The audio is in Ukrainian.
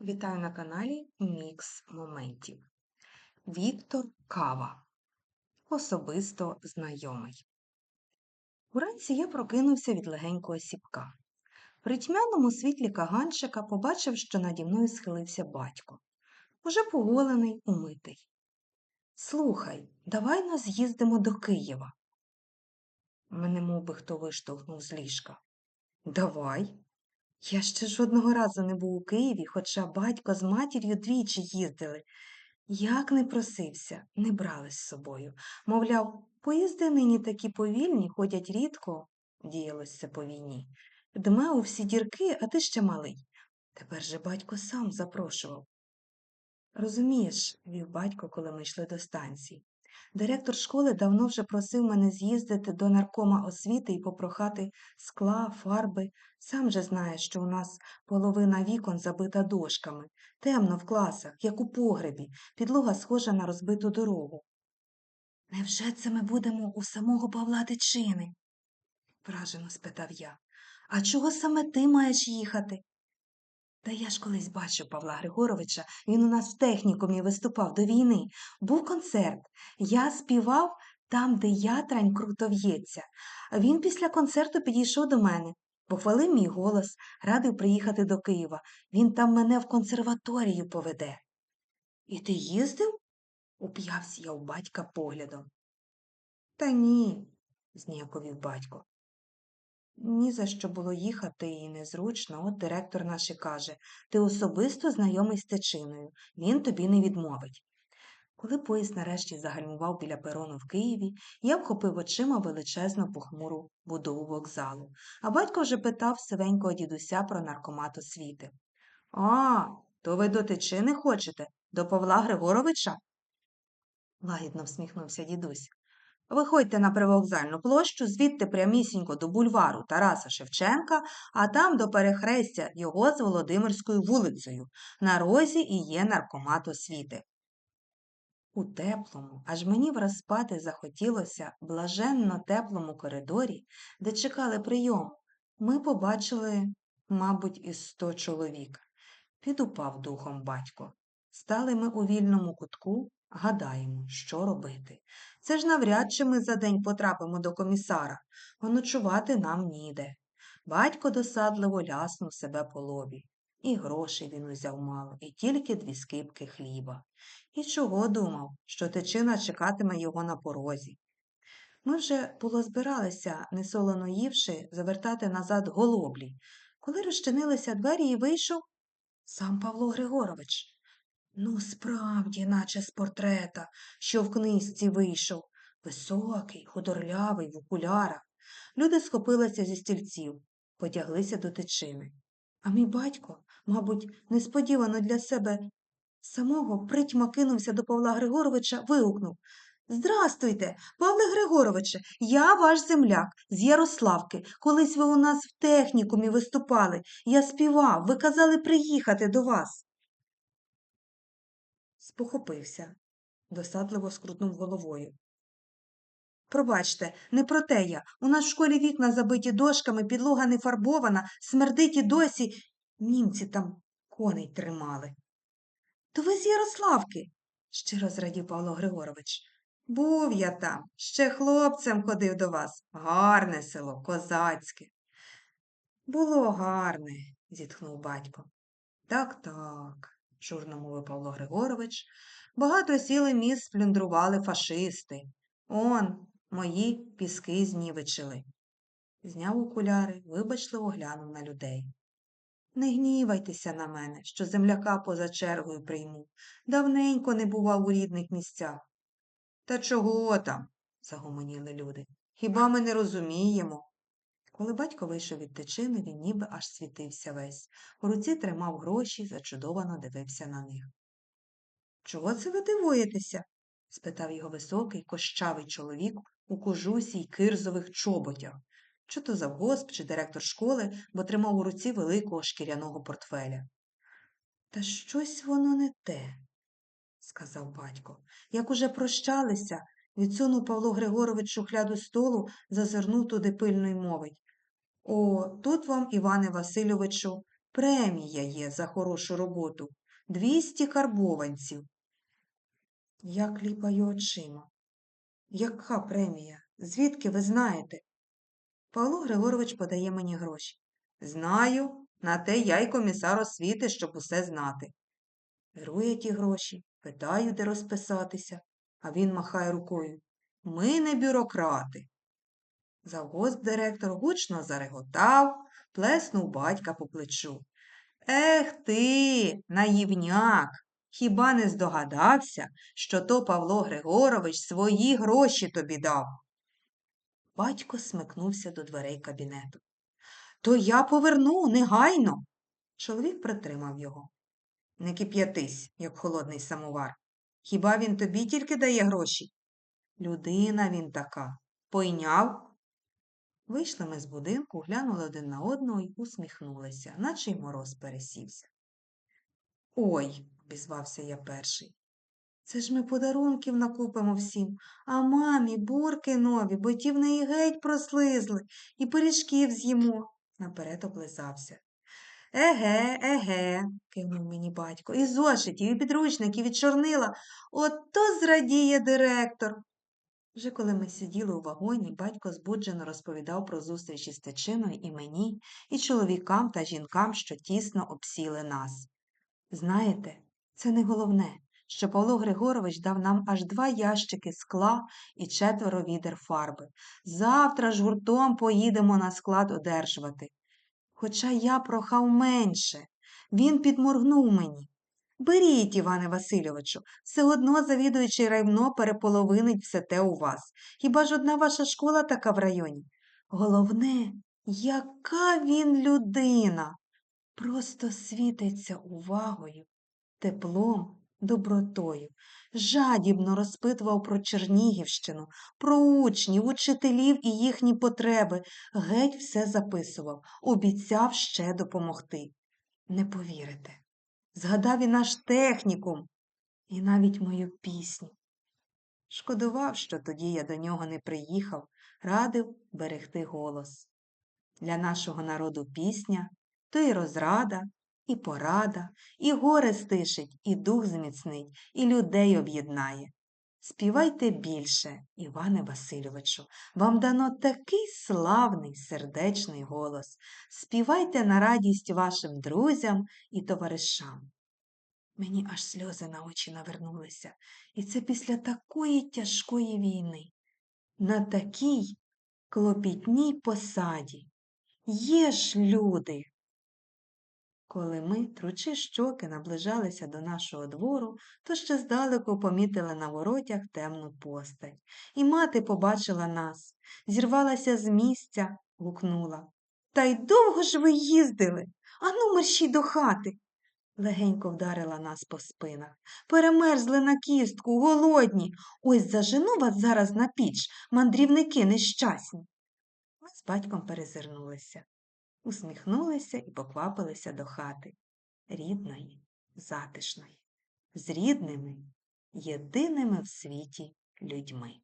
Вітаю на каналі Мікс Моментів. Віктор Кава. Особисто знайомий. Уранці я прокинувся від легенького сіпка. При тьмяному світлі каганчика побачив, що наді мною схилився батько. Уже поголений, умитий. Слухай, давай нас з'їздимо до Києва. Мене мов би хто виштовхнув з ліжка. Давай. Я ще жодного разу не був у Києві, хоча батько з матір'ю двічі їздили. Як не просився, не брали з собою. Мовляв, поїзди нині такі повільні, ходять рідко, діялось це по війні. Дме у всі дірки, а ти ще малий. Тепер же батько сам запрошував. Розумієш, вів батько, коли ми йшли до станції. Директор школи давно вже просив мене з'їздити до наркома освіти і попрохати скла, фарби. Сам же знаєш, що у нас половина вікон забита дошками, темно в класах, як у погребі, підлога схожа на розбиту дорогу. Невже це ми будемо у самого Павла Тичини? вражено спитав я. А чого саме ти маєш їхати? Та я ж колись бачив Павла Григоровича, він у нас в технікумі виступав до війни. Був концерт. Я співав там, де ятрань круто в'ється. Він після концерту підійшов до мене, похвалив мій голос, радив приїхати до Києва. Він там мене в консерваторію поведе. І ти їздив? уп'явся я у батька поглядом. Та ні, зніяковів батько. Ні за що було їхати і незручно, от директор наш і каже ти особисто знайомий з течиною, він тобі не відмовить. Коли поїзд нарешті загальмував біля перону в Києві, я вхопив очима величезну похмуру будову вокзалу, а батько вже питав сивенького дідуся про наркомат освіти. А, то ви до течини хочете? До Павла Григоровича? лагідно всміхнувся дідусь. Виходьте на привокзальну площу, звідти прямісінько до бульвару Тараса Шевченка, а там до перехрестя його з Володимирською вулицею. На розі і є наркомат освіти. У теплому, аж мені враз спати захотілося блаженно теплому коридорі, де чекали прийом, ми побачили, мабуть, із сто чоловік. Підупав духом батько. Стали ми у вільному кутку, гадаємо, що робити. Це ж навряд чи ми за день потрапимо до комісара, а ночувати нам ніде. Батько досадливо ляснув себе по лобі. І грошей він узяв мало, і тільки дві скипки хліба. І чого думав, що течина чекатиме його на порозі. Ми вже було збиралися, несолоно ївши, завертати назад голоблі, коли розчинилися двері і вийшов сам Павло Григорович. Ну, справді, наче з портрета, що в книжці вийшов, високий, худорлявий, в окулярах. Люди схопилися зі стільців, потяглися до течини. А мій батько, мабуть, несподівано для себе самого притьма кинувся до Павла Григоровича, вигукнув Здрастуйте, Павле Григоровиче, я ваш земляк з Ярославки. Колись ви у нас в технікумі виступали. Я співав, ви казали приїхати до вас. Спохопився, досадливо скрутнув головою. Пробачте, не про те я. У нас в школі вікна забиті дошками, підлога не фарбована, смердить і досі. Німці там коней тримали. То ви з Ярославки, щиро зрадів Павло Григорович. Був я там, ще хлопцем ходив до вас. Гарне село, козацьке. Було гарне, зітхнув батько. Так, так журно мовив Павло Григорович, багато сіли міст сплюндрували фашисти. Он, мої піски знівечили. Зняв окуляри, вибачливо глянув на людей. Не гнівайтеся на мене, що земляка поза чергою прийму. Давненько не бував у рідних місцях. Та чого там? загомоніли люди. Хіба ми не розуміємо? Коли батько вийшов від течини, він ніби аж світився весь. У руці тримав гроші, зачудовано дивився на них. Чого це ви дивуєтеся? спитав його високий, кощавий чоловік у кожусі й кирзових чоботях. Чи то завгосп, чи директор школи, бо тримав у руці великого шкіряного портфеля. Та щось воно не те, сказав батько. Як уже прощалися, відсунув Павло Григорович шухляду столу, зазирнув туди пильно й мовить. О, тут вам, Іване Васильовичу, Премія є за хорошу роботу. Двісті карбованців. Я кліпаю очима. Яка премія? Звідки ви знаєте? Павло Григорович подає мені гроші. Знаю, на те я й комісар освіти, щоб усе знати. Беру я ті гроші, питаю, де розписатися, а він махає рукою. Ми не бюрократи. Завгосп директор гучно зареготав, плеснув батька по плечу. Ех ти, наївняк, хіба не здогадався, що то Павло Григорович свої гроші тобі дав? Батько смикнувся до дверей кабінету. То я поверну негайно. Чоловік притримав його. Не кип'ятись, як холодний самовар. Хіба він тобі тільки дає гроші? Людина він така. Пойняв? Вийшли ми з будинку, глянули один на одного і усміхнулися, наче й мороз пересівся. Ой, обізвався я перший. Це ж ми подарунків накупимо всім, а мамі бурки нові, бо ті в неї геть прослизли, і пиріжків з'їмо. Наперед облизався. Еге, еге, кивнув мені батько, і зошитів, і підручників, і чорнила. Ото зрадіє директор. Вже коли ми сиділи у вагоні, батько збуджено розповідав про зустрічі з течиною і мені, і чоловікам та жінкам, що тісно обсіли нас. Знаєте, це не головне, що Павло Григорович дав нам аж два ящики скла і четверо відер фарби. Завтра ж гуртом поїдемо на склад одержувати. Хоча я прохав менше, він підморгнув мені. Беріть, Іване Васильовичу, все одно завідуючий райвно переполовинить все те у вас. Хіба ж одна ваша школа така в районі? Головне, яка він людина, просто світиться увагою, теплом, добротою, жадібно розпитував про Чернігівщину, про учнів, учителів і їхні потреби, геть все записував, обіцяв ще допомогти. Не повірите. Згадав і наш технікум, і навіть мою пісню. Шкодував, що тоді я до нього не приїхав, радив берегти голос. Для нашого народу пісня то і розрада, і порада, і горе стишить, і дух зміцнить, і людей об'єднає. Співайте більше, Іване Васильовичу, вам дано такий славний сердечний голос. Співайте на радість вашим друзям і товаришам. Мені аж сльози на очі навернулися, і це після такої тяжкої війни, на такій клопітній посаді. Є ж люди. Коли ми, тручи щоки, наближалися до нашого двору, то ще здалеку помітили на воротях темну постать. І мати побачила нас, зірвалася з місця, гукнула. Та й довго ж ви їздили? Ану, мерщій до хати. Легенько вдарила нас по спинах. Перемерзли на кістку, голодні. Ось зажену вас зараз на піч, мандрівники нещасні. Ми з батьком перезирнулися усміхнулися і поквапилися до хати рідної, затишної, з рідними, єдиними в світі людьми.